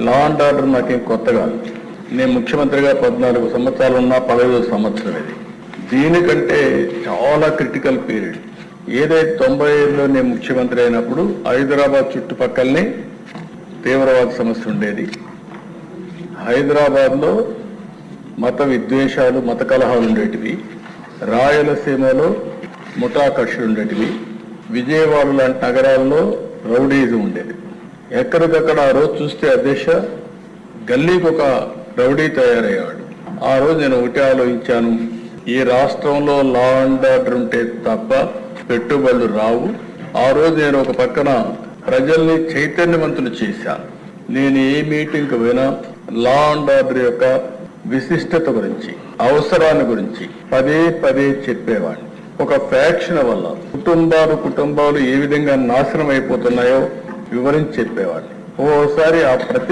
Law and order నాకేం కొత్తగా నేను ముఖ్యమంత్రిగా పద్నాలుగు సంవత్సరాలు ఉన్నా పదహైదు సంవత్సరం ఇది. దీనికంటే చాలా క్రిటికల్ పీరియడ్ ఏదైతే తొంభై ఏడులో నేను ముఖ్యమంత్రి అయినప్పుడు హైదరాబాద్ చుట్టుపక్కలనే తీవ్రవాద సమస్య ఉండేది. హైదరాబాద్లో మత విద్వేషాలు మత కలహాలు ఉండేటివి. రాయలసీమలో ముఠాకర్షులు ఉండేటివి. విజయవాడ లాంటి నగరాల్లో రౌడీజం ఉండేది. ఎక్కడికక్కడ ఆ రోజు చూస్తే అధ్యక్ష గల్లీకి ఒక రౌడీ తయారయ్యాడు. ఆ రోజు నేను ఒకటి ఆలోచించాను ఈ రాష్ట్రంలో లా అండ్ ఆర్డర్ ఉంటే తప్ప పెట్టుబడులు రావు. ఆ రోజు నేను ఒక పక్కన ప్రజల్ని చైతన్యవంతులు చేశాను నేను ఏ మీటింగ్కి పోయినా లా అండ్ ఆర్డర్ యొక్క విశిష్టత గురించి అవసరాన్ని గురించి పదే పదే చెప్పేవాడిని. ఒక ఫ్యాక్షన్ వల్ల కుటుంబాలు కుటుంబాలు ఏ విధంగా నాశనం అయిపోతున్నాయో వివరించి చెప్పేవాళ్ళు ఓసారి ఆ ప్రతి